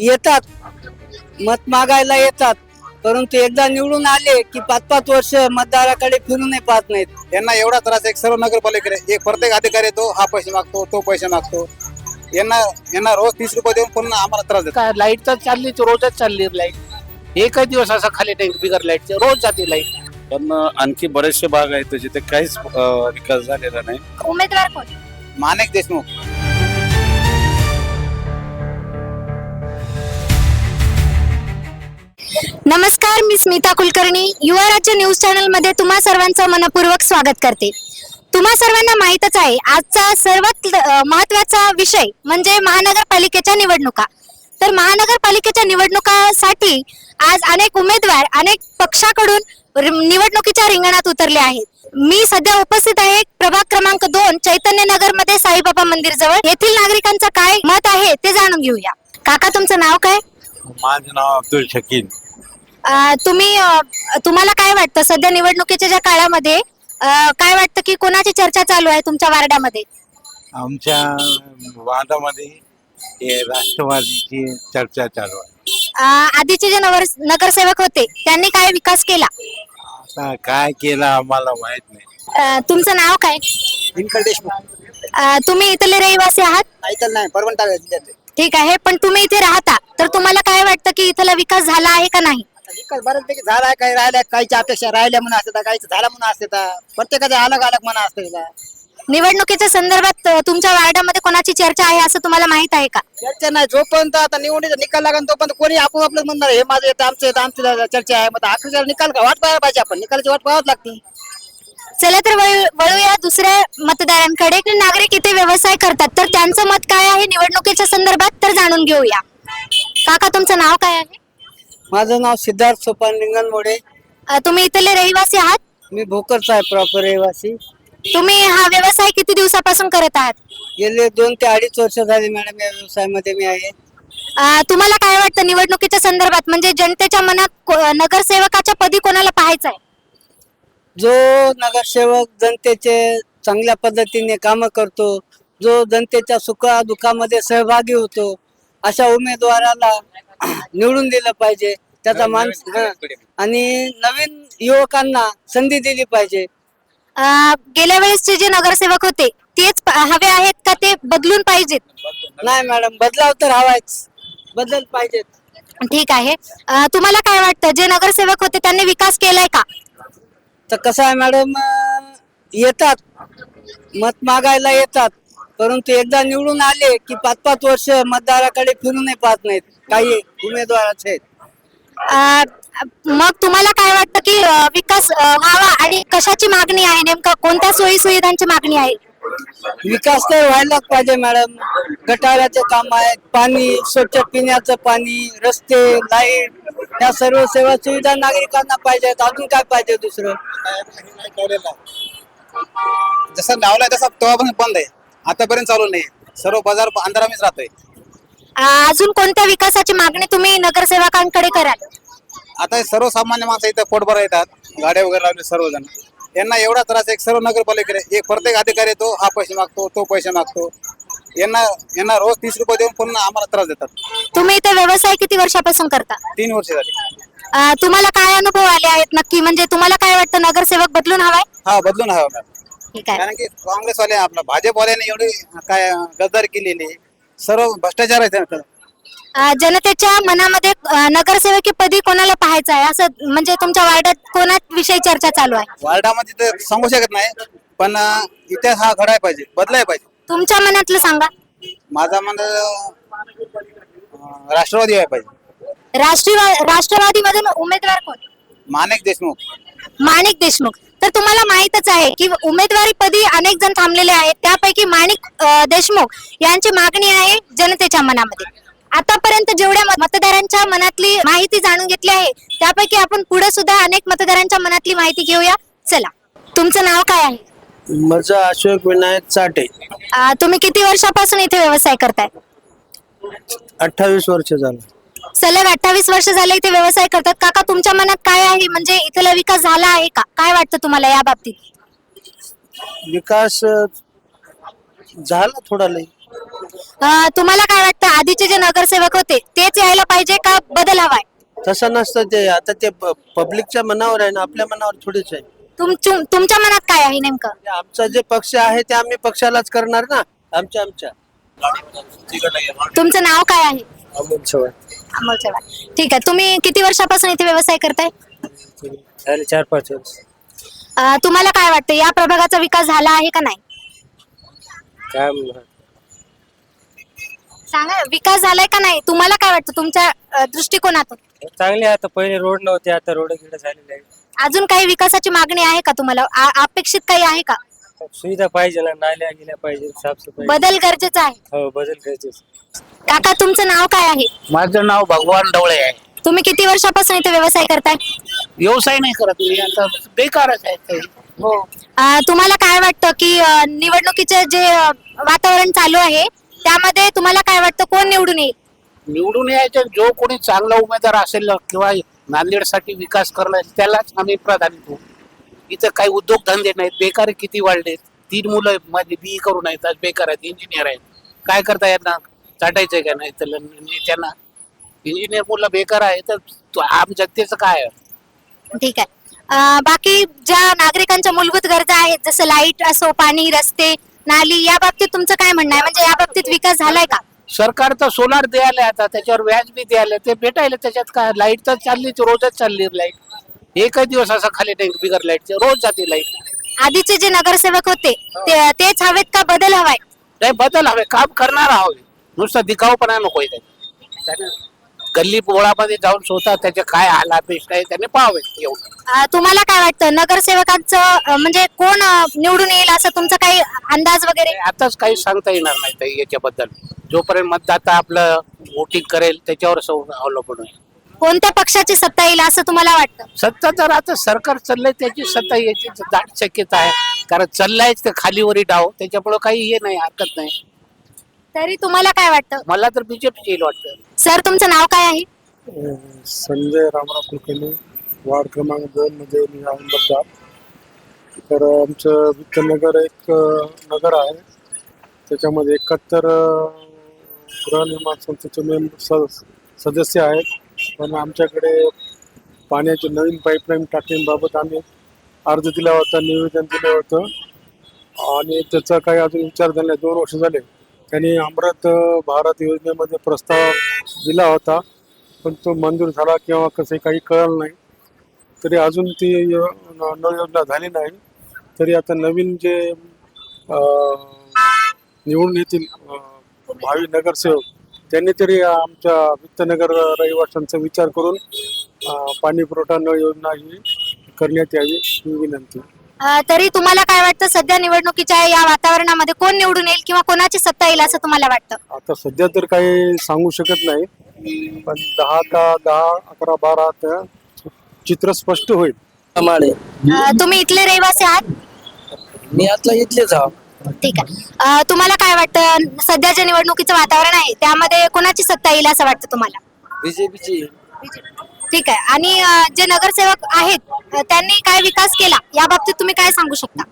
येतात. मत मागायला येतात. परंतु एकदा निवडून आले की पाच पाच वर्ष मतदाराकडे फिरूनही पाहत नाहीत. यांना एवढा त्रास आहे सर्व नगरपालिकेकडे एक प्रत्येक अधिकारी तो हा पैसे मागतो तो पैसे मागतो. यांना यांना रोज तीस रुपये देऊन पुन्हा आम्हाला त्रास देतो काय लाइट तर चालली रोजच चालली लाइट. एकच दिवस असा खाली टँक बिगर लाईटचे रोज जाते लाइट. पण आणखी बरेचसे भाग आहेत जिथे काहीच विकास झालेला नाही. उमेदवार कोण? माणिक देशमुख. नमस्कार मी स्मिता कुलकर्णी. युवा राज्य न्यूज चॅनलमध्ये तुम्हा सर्वांचं मनपूर्वक स्वागत करते. तुम्हा सर्वांना माहीतच आहे आजचा सर्वात महत्त्वाचा महत्त्वाचा विषय म्हणजे महानगरपालिकेच्या निवडणुका. तर महानगरपालिकेच्या निवडणुकासाठी आज अनेक उमेदवार अनेक पक्षाकडून निवडणुकीच्या रिंगणात उतरले आहेत. मी सध्या उपस्थित आहे प्रभाग क्रमांक दोन चैतन्य नगरमध्ये साईबाबा मंदिर जवळ. येथील नागरिकांचं काय मत आहे ते जाणून घेऊया. काका तुमचं नाव काय? माझं नाव अब्दुल शकीन तुम्ही तुम्हाला काय वाटतं? सध्या निवडणुकीच्या ज्या काळामध्ये काय वाटतं की कोणाची चर्चा चालू आहे तुमच्या वार्डामध्ये? आमच्या वादामध्ये हे राष्ट्रवादीची चर्चा चालू आहे. आधीचे जे नगर नगरसेवक होते त्यांनी काय विकास केला? आता काय केलं आम्हाला माहीत नाही. तुमचं नाव काय? दिनकर देशमुख. अ, तुम्ही इथले रहिवासी आहात? नाही ठीक आहे पण तुम्ही इथे राहता. तर तुम्हाला काय वाटतं की इथला विकास झाला आहे का नाही? विकास बऱ्यापैकी झाला काही राहिल्या काहीच्या अपेक्षा राहिल्या म्हणून असतात काहीच झाला म्हणून असतात. प्रत्येकाचा अलग अलग म्हणा असते निवडणुकीच्या संदर्भात अ, तुमच्या वार्डामध्ये कोणाची चर्चा आहे असं तुम्हाला माहीत आहे का? चर्चा नाही जोपर्यंत आता निवडणुकीचा निकाल लागेल तोपर्यंत कोणी आपण आपलं म्हणणार हे माझं येतं आमचं येतं आमची चर्चा आहे. मग अखेरच्या निकाल का वाट पाहायला पाहिजे आपण. निकालाची वाट पाहावं लागते. चला तर वळू- वळूया दुसऱ्या मतदारांकडे. की नागरिक इथे व्यवसाय करतात तर त्यांचं मत काय आहे? निवडणुकीच्या संदर्भात तर जाणून घेऊया. काका तुमचं नाव काय आहे? माझं नाव सिद्धार्थ सोपान लिंगनमोडे अ, तुम्ही इथले रहिवासी आहात? मी भोकरचा आहे प्रॉपर रहिवासी. तुम्ही हा व्यवसाय किती दिवसापासून करत आहात? गेले दोन ते अडीच वर्ष झाली मॅडम या व्यवसायामध्ये मी आहे. अ, तुम्हाला काय वाटतं निवडणुकीच्या संदर्भात? म्हणजे जनतेच्या मनात को- नगरसेवकाच्या पदी कोणाला पाहायचं आहे जो नगरसेवक जनतेचे चांगल्या पद्धतीने काम करतो जो जनतेच्या सुखा दुःखामध्ये सहभागी होतो अशा उमेदवाराला निवडून दिलं पाहिजे. त्याचा मान हं. आणि नवीन युवकांना संधी दिली पाहिजे. अ, गेल्या वेळेसचे जे नगरसेवक होते तेच प- हवे आहेत का ते बदलून पाहिजेत? नाही मॅडम बदलाव तर हवायच. बदल पाहिजेत. ठीक आहे. अ, तुम्हाला काय वाटतं? जे नगरसेवक होते त्यांनी विकास केलाय का? तर कसं आहे मॅडम अं, येतात. मत मागायला येतात. परंतु एकदा निवडून आले की पाच पाच वर्ष मतदाराकडे फिरूनही पाहत नाहीत. काही उमेदवाराचे आहेत अ, मग तुम्हाला काय वाटतं की अ, विकास अ, व्हावा आणि कशाची मागणी आहे? नेमकं कोणत्या सोयी सुविधांची मागणी आहे? विकास तर व्हायलाच पाहिजे मॅडम. गटाराचे काम आहेत पाणी स्वच्छ पिण्याचं पाणी रस्ते लाइट या सर्व सेवा सुविधा नागरिकांना पाहिजेत. अजून काय पाहिजे दुसरं? जसं लावलाय तसा तेव्हापासून बंद आहे. आतापर्यंत चालू नाही. सर्व बाजार अंधारामीच राहतोय. अजून कोणत्या विकासाची मागणी तुम्ही नगरसेवकांकडे कराल? आता हे सर्वसामान्य माणसं इथं पोटभर येतात गाड्या वगैरे लावले सर्वजण. यांना एवढा त्रास आहे सर्व नगरपालिकेकडे एक प्रत्येक अधिकारी तो हा पैसे मागतो तो पैसे मागतो. यांना यांना रोज तीस रुपये देऊन पुन्हा आम्हाला त्रास देतात. तुम्ही इथे व्यवसाय किती वर्षापासून करता? तीन वर्ष झाली. अ, तुम्हाला काय अनुभव आले आहेत नक्की? म्हणजे तुम्हाला काय वाटतं नगरसेवक बदलून हवाय? हा बदलून हवा मॅम. ठीक आहे. कारण की काँग्रेसवाले आपला भाजपवाल्याने एवढी काय गद्दारी केलेली आहे. सर्व भ्रष्टाचार आहे त्यांचं. अ, जनतेच्या मनामध्ये अ, नगरसेवकी पदी कोणाला पाहायचं आहे? असं म्हणजे तुमच्या वार्डात कोणाविषयी चर्चा चालू आहे? वार्डामध्ये तर सांगू शकत नाही पण अं, इतिहास हा घडाय पाहिजे बदलाय पाहिजे. तुमच्या मनातलं सांगा. माझा मन राष्ट्रवादी व्हायला पाहिजे. राष्ट्रीय राष्ट्रवादी मधून उमेदवार कोण? माणिक देशमुख. माणिक देशमुख. तुम्हाला माहितच आहे की उमेदवारी पदी अनेक जण थांबलेले आहेत. त्यापैकी माणिक देशमुख यांची मागणी आहे जनतेच्या मनामध्ये. आतापर्यंत जेवढ्या मत- मतदारांच्या मनातली माहिती जाणून घेतली आहे त्यापैकी आपण पुढे सुद्धा अनेक मतदारांच्या मनातली माहिती घेऊया. चला. तुमचं नाव काय आहे? माझं अशोक विनायक चाटे. तुम्ही किती वर्षापासून इथे व्यवसाय करताय? अठ्ठावीस वर्ष झालं. सलग अठ्ठावीस वर्ष झाले इथे व्यवसाय करतात. काका तुमच्या मनात काय आहे? म्हणजे इथला विकास झाला आहे का? काय वाटतं तुम्हाला या बाबतीत? विकास अं, झाला थोडा लई. अं, तुम्हाला काय वाटतं? आधीचे जे नगरसेवक होते तेच यायला पाहिजे का बदल हवाय? तसं नसतं ते. आता ते प- पब्लिकच्या मनावर आहे ना आपल्या मनावर थोडीच आहे. तुम तुम- तुमच्या मनात काय आहे नेमकं? म्हणजे आमचा जे पक्ष आहे ते आम्ही पक्षालाच करणार ना. आमच्या आमच्या. तुमचं नाव काय आहे? अमोल चव्हाण. अमोल चव्हाण. ठीक आहे तुम्ही किती वर्षापासून इथे व्यवसाय करताय? झाले चार पाच वर्ष. अं, तुम्हाला काय वाटतं या प्रभागाचा विकास झाला आहे का नाही? काय सांगा विकास झालाय का नाही? तुम्हाला काय वाटतं तुमच्या अं, दृष्टिकोनातून? चांगले आता पहिले रोड नव्हते आता रोड गिड झालेले आहे अजून काही विकासाची मागणी आहे का तुम्हाला? आ- अपेक्षित काही आहे का? सुविधा पाहिजे ना नाल्या गेल्या पाहिजे साफसफाई. बदल गरजेचा आहे. हो बदल करायचे काका तुमचं नाव काय आहे? माझं नाव भगवान डवळे आहे. तुम्ही किती वर्षापासून इथे व्यवसाय करताय? व्यवसाय नाही करत मी आता बेकारच आहे ते. हो. अं, तुम्हाला काय वाटतं की अं, निवडणुकीचे जे अं, वातावरण चालू आहे त्यामध्ये तुम्हाला काय वाटतं कोण निवडून येईल? निवडून यायचं जो कोणी चांगला उमेदवार असेल किंवा नांदेडसाठी विकास करणार त्यालाच आम्ही प्राधान्य देऊ. इथं काही उद्योगधंदे नाहीत बेकार किती वाढले तीन मुलं माझे बी करून आहेत आज बेकार आहेत इंजिनियर आहेत. काय करता यांना? चाटायचंय का नाही? तर त्यांना इंजिनियर मुलं बेकार आहे तर तो- आम जनतेचं काय आहे? ठीक आहे. अं, बाकी ज्या नागरिकांच्या मूलभूत गरजा आहेत जसं लाइट असो पाणी रस्ते नाली या बाबतीत तुमचं काय म्हणणं आहे? म्हणजे या बाबतीत विकास झालाय का? सरकार तर सोलार द्यायला आता त्याच्यावर व्याज बी द्यायला ते भेटायला त्याच्यात काय लाइट तर चालली रोजच चालली लाइट. एकच दिवस असा खाली नाही बिगर लाइट रोज जाते लाइट आधीचे जे नगरसेवक होते ते- तेच हवेत का बदल हवाय? नाही बदल हवे काम करणार हवे नुसतं दिखावपणा नकोय त्याने त्याने गल्ली बोळामध्ये जाऊन स्वतः त्याचे काय हाल अपेक्षा आहे त्याने पाहावे एवढं. अं, तुम्हाला काय वाटतं नगरसेवकांचं अं, म्हणजे कोण अं, निवडून येईल असं तुमचा काही अंदाज वगैरे? आताच काही सांगता येणार नाही ताई याच्याबद्दल. जोपर्यंत मतदाता आपलं वोटिंग करेल त्याच्यावर सौ- अवलंबून आहे कोणत्या पक्षाची सत्ता येईल असं तुम्हाला वाटतं? सत्ता तर आता सरकार चाललंय त्याची सत्ता याची दाट शक्यता आहे. कारण चाललायच ते खालीवरी डाव त्याच्यामुळे काही हे नाही हरकत नाही. तरी तुम्हाला काय वाटतं? मला तर बीजेपी येईल वाटतं. सर तुमचं नाव काय आहे? संजय रामराव कुलकर्णी वार्ड क्रमांक दोन मध्ये मी आहे. मतदार तर आमचं विठ्ठलनगर एक अ, नगर आहे. त्याच्यामध्ये एकाहत्तर अ, गृहनिर्माण संस्थेचे मेंबर सदस्य आहेत. पण आमच्याकडे पाण्याचे नवीन पाईपलाईन टाकण्याबाबत आम्ही अर्ज दिला होता निवेदन दिलं होतं. आणि त्याचा काही अजून विचार झाला दोन वर्ष झाले. त्यांनी अमृत भारत योजनेमध्ये प्रस्ताव दिला होता. पण तो मंजूर झाला किंवा कसं काही कळलं नाही. तरी अजून ती यो- न योजना झाली नाही. तरी आता नवीन जे निवडून येतील भावी नगरसेवक त्यांनी तरी आमच्या वित्तनगर रहिवाशांचा विचार करून पाणी पुरवठा नळ योजना ही करण्यात यावी ही विनंती. अं, तरी तुम्हाला काय वाटतं? सध्या निवडणुकीच्या या वातावरणामध्ये कोण निवडून येईल किंवा कोणाची सत्ता येईल असं तुम्हाला वाटतं? आता सध्या तर काही सांगू शकत नाही पण दहा का दहा अकरा बारा त्या चित्र स्पष्ट होईल. माळे अं, तुम्ही इथले रहिवासी आहात? मी आता इथलेच आहो. ठीक आहे. तुम्हाला काय वाटतं? सध्या जे निवडणुकीचं वातावरण आहे. त्यामध्ये कोणाची सत्ता येईल असं वाटतं तुम्हाला? बीजेपीची. ठीक आहे. आणि जे नगरसेवक आहेत त्यांनी काय विकास केला? या बाबतीत तुम्ही काय सांगू शकता?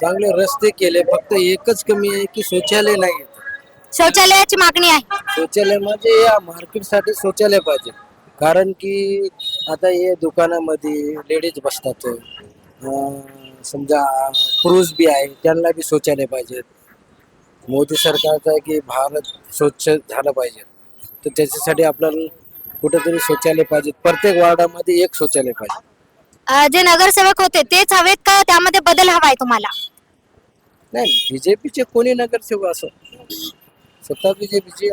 चांगले रस्ते केले. फक्त एकच कमी आहे की शौचालय नाही शौचालयाची मागणी आहे. शौचालय म्हणजे या मार्केटसाठी शौचालय पाहिजे. कारण की आता हे दुकानामध्ये लेडीज बसतात. अं, समजा पुरुष बी आहे त्यांना बी शौचालय पाहिजे. मोदी सरकारचं आहे की भारत स्वच्छ झालं पाहिजे. तर त्याच्यासाठी आपल्याला कुठेतरी शौचालय पाहिजे. प्रत्येक वार्डामध्ये एक शौचालय पाहिजे. अं, जे नगरसेवक होते तेच हवेत का? त्यामध्ये बदल हवाय तुम्हाला? नाही बीजेपीचे कोणी नगरसेवक असो? स्वतः बीजेपीचे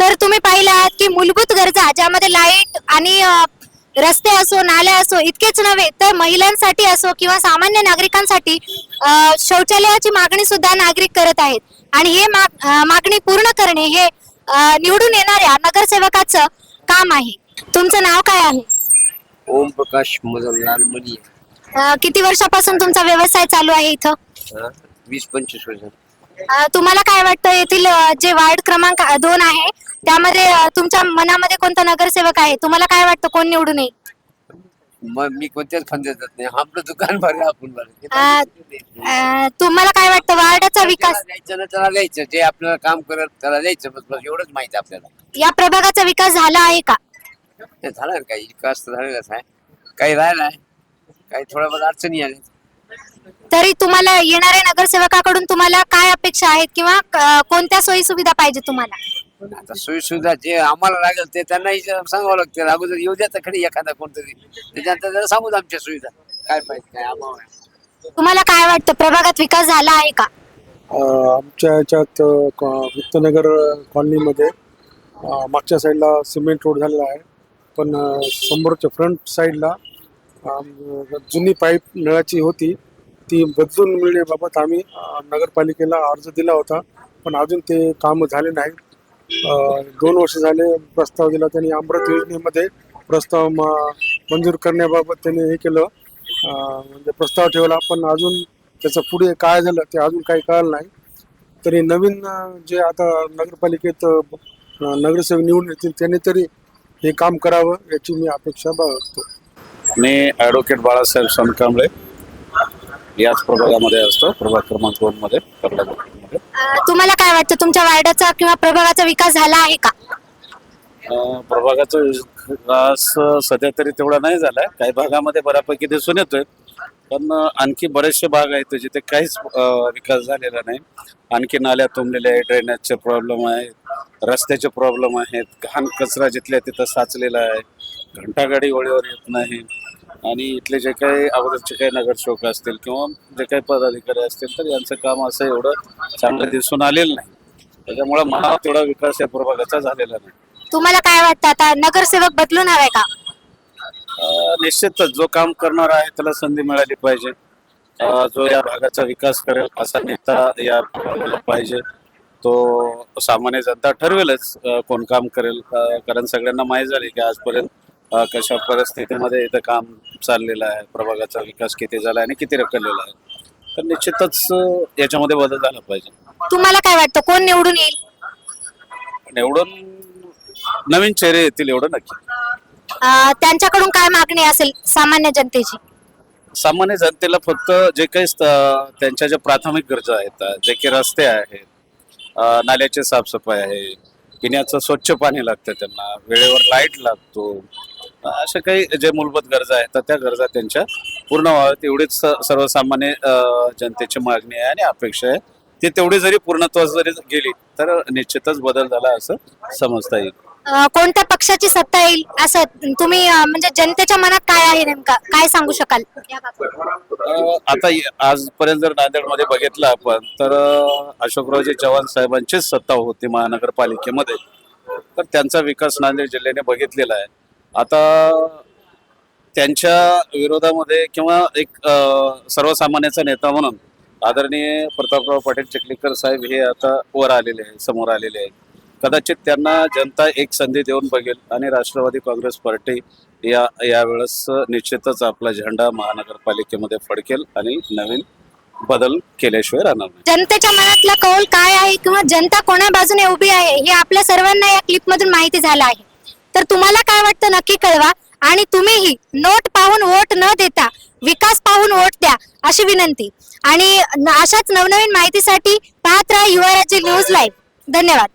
तर तुम्ही पाहिलं आहात की मूलभूत गरजा ज्यामध्ये लाइट आणि अ, रस्ते असो नाल्या असो इतकेच नव्हे तर महिलांसाठी असो किंवा सामान्य नागरिकांसाठी शौचालयाची मागणी सुद्धा नागरिक करत आहेत. आणि हे माग- मागणी पूर्ण करणे हे निवडून येणाऱ्या नगरसेवकाचं काम आहे. तुमचं नाव काय आहे? ओम प्रकाश मदनलाल अ, किती वर्षापासून तुमचा व्यवसाय चालू आहे इथं? वीस पंचवीस वर्ष. तुम्हाला काय वाटतं? येथील जे वार्ड क्रमांक दोन आहे त्यामध्ये तुमच्या मनामध्ये कोणता नगरसेवक आहे? तुम्हाला काय वाटतं? कोण निवडून येईल? मग मी कोणत्याच फंद्यात जात नाही. आपलं दुकान भरलं आपण भरलं. आ, अं, तुम्हाला काय वाटतं? वार्डाचा विकास द्यायचं ना त्याला द्यायचं जे आपल्याला काम करत त्याला द्यायचं बस बस एवढंच माहिती आहे आपल्याला. या प्रभागाचा विकास झाला आहे का? झालं ना काही? विकास तर झालेलाच आहे. काही राहिला आहे काही थोड्याफार अडचणी आल्या. तरी तुम्हाला येणाऱ्या नगरसेवकाकडून तुम्हाला काय अपेक्षा आहेत किंवा क- कोणत्या सोयी सुविधा पाहिजे तुम्हाला? आता सोयी सुविधा जे आम्हाला लागेल ते त्यांना विचार- सांगावं लागतं. अगोदर येऊ द्या तर खरी एखादा कोणतरी. त्याच्यानंतर जरा सांगू आमच्या सुविधा. काय पाहिजे काय अभाव आहे. तुम्हाला काय वाटतं? प्रभागात विकास झाला आहे का? अं, आमच्या ह्याच्यात अं, क- वित्तनगर कॉलनीमध्ये अं, मागच्या साईडला सिमेंट रोड झालेला आहे. पण अं, समोरच्या फ्रंट साईडला अं, जुनी पाईप नळाची होती. ती बदलून मिळण्याबाबत आम्ही नगरपालिकेला अर्ज दिला होता पण अजून ते काम झाले नाही दोन वर्ष झाले प्रस्ताव दिला त्यांनी अमृत योजनेमध्ये प्रस्ताव मंजूर करण्याबाबत त्यांनी हे केलं. म्हणजे प्रस्ताव ठेवला पण अजून त्याचं पुढे काय झालं ते अजून काही कळलं नाही. तरी नवीन जे आता नगरपालिकेत नगरसेवक निवडून येतील त्यांनी तरी हे काम करावं याची मी अपेक्षा बाळगतो. मी ॲडव्होकेट बाळासाहेब सोनकांबळे. याच प्रभागामध्ये असतो प्रभाग क्रमांक दोन मध्ये तुम्हाला काय वाटतं तुमच्या वार्डाचा किंवा प्रभागाचा विकास झाला आहे का? अं, प्रभागाचा विकास सध्या तरी तेवढा नाही झालाय. काही भागामध्ये बऱ्यापैकी दिसून येतोय. पण आणखी बरेचसे भाग आहेत जिथे काहीच अं, विकास झालेला नाही. आणखी नाल्या तुंबलेल्या आहेत ड्रेनेजचे प्रॉब्लेम आहेत रस्त्याचे प्रॉब्लेम आहेत. घाण कचरा जिथल्या तिथं साचलेला आहे. घंटागाडी वेळेवर येत नाही. आणि इथले जे काही अगोदरचे काही नगरसेवक असतील किंवा जे काही पदाधिकारी असतील तर यांचं काम असं एवढं चांगलं दिसून आलेलं नाही. त्याच्यामुळे मला तेवढा विकास या प्रभागाचा झालेला नाही. तुम्हाला काय वाटतं? आता नगरसेवक बदलून हवाय का? अं, निश्चितच जो काम करणार आहे त्याला संधी मिळाली पाहिजे. अं, जो या भागाचा विकास करेल असा नेता या भागाला पाहिजे. तो सामान्य जनता ठरवेलच अं, कोण काम करेल. अं, कारण सगळ्यांना माहीत झाले की आजपर्यंत कशा परिस्थितीमध्ये इथं काम चाललेलं आहे प्रभागाचा विकास किती झाला आणि किती रखडलेला आहे? तर निश्चितच याच्यामध्ये बदल झाला पाहिजे. तुम्हाला काय वाटतं कोण निवडून येईल? निवडून नवीन चेहरे येतील एवढं नक्की. अं, त्यांच्याकडून काय मागणी असेल सामान्य जनतेची? सामान्य जनतेला फक्त जे काही स्त- त्यांच्या ज्या प्राथमिक गरजा आहेत जे काही रस्ते आहेत अं, नाल्याची साफसफाई आहे पिण्याचं स्वच्छ पाणी लागतं त्यांना वेळेवर लाइट लागतो अशा काही जे मूलभूत गरजा आहेत तर त्या गरजा त्यांच्या पूर्ण व्हाव्यात. एवढीच सर्वसामान्य जनतेची मागणी आहे आणि अपेक्षा आहे. ती तेवढी जरी पूर्णत्वास जरी गेली तर निश्चितच बदल झाला असं समजता येईल. अं, कोणत्या पक्षाची सत्ता येईल असं तुम्ही अं, म्हणजे जनतेच्या मनात काय आहे नेमका? काय सांगू शकाल? अ, आता य- आजपर्यंत जर नांदेडमध्ये बघितलं आपण तर अ, अशोकरावजी चव्हाण साहेबांचीच सत्ता होती महानगरपालिकेमध्ये. तर त्यांचा विकास नांदेड जिल्ह्याने बघितलेला आहे. आता त्यांच्या विरोधामध्ये किंवा एक सर्वसामान्याचा नेता म्हणून आदरणीय प्रतापराव पाटील चिखलीकर साहेब हे आता वर आलेले आहे समोर आलेले आहेत. कदाचित त्यांना जनता एक संधी देऊन बघेल आणि राष्ट्रवादी काँग्रेस पार्टी या यावेळेस निश्चितच आपला झेंडा महानगरपालिकेमध्ये फडकेल आणि नवीन बदल केल्याशिवाय राहणार नाही. जनतेच्या मनातला कौल काय आहे किंवा जनता कोणा बाजूने उभी आहे हे आपल्या सर्वांना या क्लिप मधून माहिती झालं आहे. तर तुम्हाला काय वाटतं नक्की कळवा. आणि तुम्हीही नोट पाहून वोट न देता विकास पाहून वोट द्या अशी विनंती. आणि अशाच नवनवीन माहितीसाठी पाहत राहा युवा राज्य न्यूज लाईव्ह. धन्यवाद.